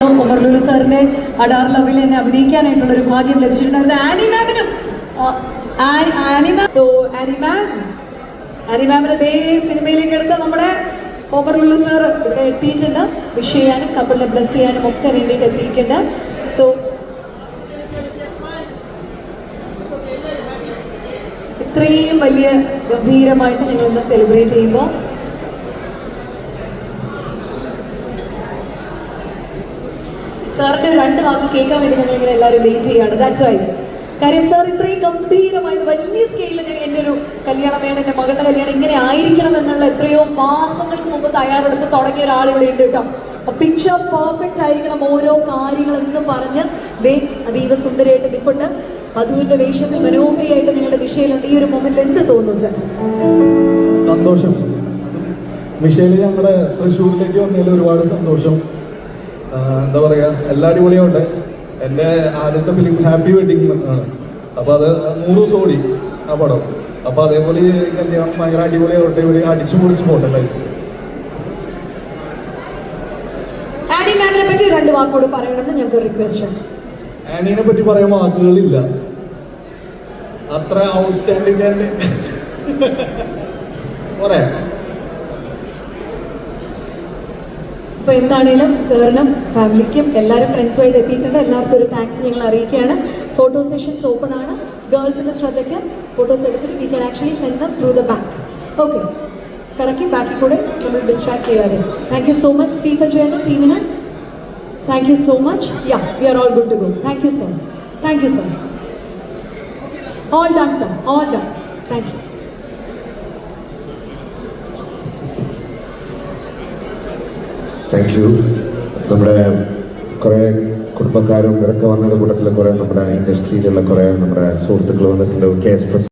ഒമർലുലു സാറിന്റെ അഡാർ ലവിൽ എന്നെ അഭിനയിക്കാനായിട്ടുള്ള ഒരു ഭാഗ്യം മാം സോ അതേ സിനിമയിലേക്ക് എടുത്ത നമ്മുടെ ഒമർലൂർ സാർ എത്തിയിട്ടുണ്ട്. വിഷ് ചെയ്യാനും കപ്പിളിനെ ബ്ലസ് ചെയ്യാനും ഒക്കെ വേണ്ടിയിട്ട് എത്തിയിട്ടുണ്ട്. സോ ഇത്രയും വലിയ ഗംഭീരമായിട്ട് ഞങ്ങളിന്ന് സെലിബ്രേറ്റ് ചെയ്യുമ്പോൾ സാറിന്റെ രണ്ട് വാക്ക് കേൾക്കാൻ വേണ്ടി ഞങ്ങൾ ഇങ്ങനെ എല്ലാവരും വെയിറ്റ് ചെയ്യാണ് ദാറ്റ്സ് വൈ കാര്യം സാർ ഇത്രയും ഗംഭീരമായിട്ട് വലിയ സ്കെയിലിൽ ഞങ്ങൾ എന്റെ ഒരു കല്യാണം വേണം എന്റെ മകളുടെ കല്യാണം ഇങ്ങനെ ആയിരിക്കണം എന്നുള്ള എത്രയോ മാസങ്ങൾക്ക് മുമ്പ് തയ്യാറെടുപ്പ് തുടങ്ങിയ ഒരാൾ ഇവിടെ ഉണ്ട് കേട്ടോ. പിക്ചർ പെർഫെക്റ്റ് ആയിരിക്കണം ഓരോ കാര്യങ്ങൾ എന്ന് പറഞ്ഞ് ദേ അതീവ സുന്ദരിയായിട്ട് നിൽപ്പുണ്ട് വധുവിന്റെ വേഷത്തിൽ മനോഹരിയായിട്ട് നിങ്ങളുടെ വിഷയമുണ്ട് ഈ ഒരു മൊമെന്റിൽ എന്ത് തോന്നുന്നു സാർ സന്തോഷം. മിഷേൽ ഞങ്ങളുടെ തൃശ്ശൂരിലേക്ക് വന്നതിൽ ഒരുപാട് സന്തോഷം. എന്താ പറയുക എല്ലാ അടിപൊളിയുണ്ട് എന്റെ ആദ്യത്തെ ഫിലിം ഹാപ്പി വെഡിങ് ആണ്. അപ്പോൾ അത് നൂറ് ദിവസം ഓടി ആ പടം. അപ്പോൾ അതേപോലെ കല്യാണം ഭയങ്കര അടിപൊളിയാവട്ടെ ഇവിടെ അടിച്ചു പൊളിച്ച് പോട്ടെ ലൈഫ് ആനി മാമിനെ പറ്റി രണ്ട് വാക്കോട് പറയണമെന്ന് ഞങ്ങൾക്ക് റിക്വസ്റ്റ് ഉണ്ട്. ആനീനെ പറ്റി പറയാൻ വാക്കുകളില്ല. അത്ര ഔട്ട്സ്റ്റാൻഡിങ് ആൻഡ് പറയാം അപ്പൊ എന്താണേലും സാറിനും ഫാമിലിക്കും എല്ലാവരും ഫ്രണ്ട്സുമായിട്ട് എത്തിയിട്ടുണ്ട്. എല്ലാവർക്കും ഒരു താങ്ക്സ് ഞങ്ങൾ അറിയിക്കുകയാണ്. ഫോട്ടോ സെഷൻസ് ഓപ്പൺ ആണ്. ഗേൾസിന്റെ ശ്രദ്ധയ്ക്ക് ഫോട്ടോസ് എടുത്തിട്ട് we can actually send them through the back okay കറക്കി ബാക്കി കൂടെ നമ്മൾ ഡിസ്ട്രാക്ട് ചെയ്യാതെ. Thank you so much Stephen ചെയ്യുന്ന ടീമിന് thank you so much ya we are all good to go thank you sir thank you sir all done sir all done thank you thank you നമ്മുടെ കുറേ കുടുംബക്കാരും ഇവരൊക്കെ വന്നതിന്റെ കൂട്ടത്തിൽ കുറേ നമ്മുടെ ഇൻഡസ്ട്രിയിലുള്ള കുറേ നമ്മുടെ സുഹൃത്തുക്കൾ വന്നിട്ടുണ്ട്. K S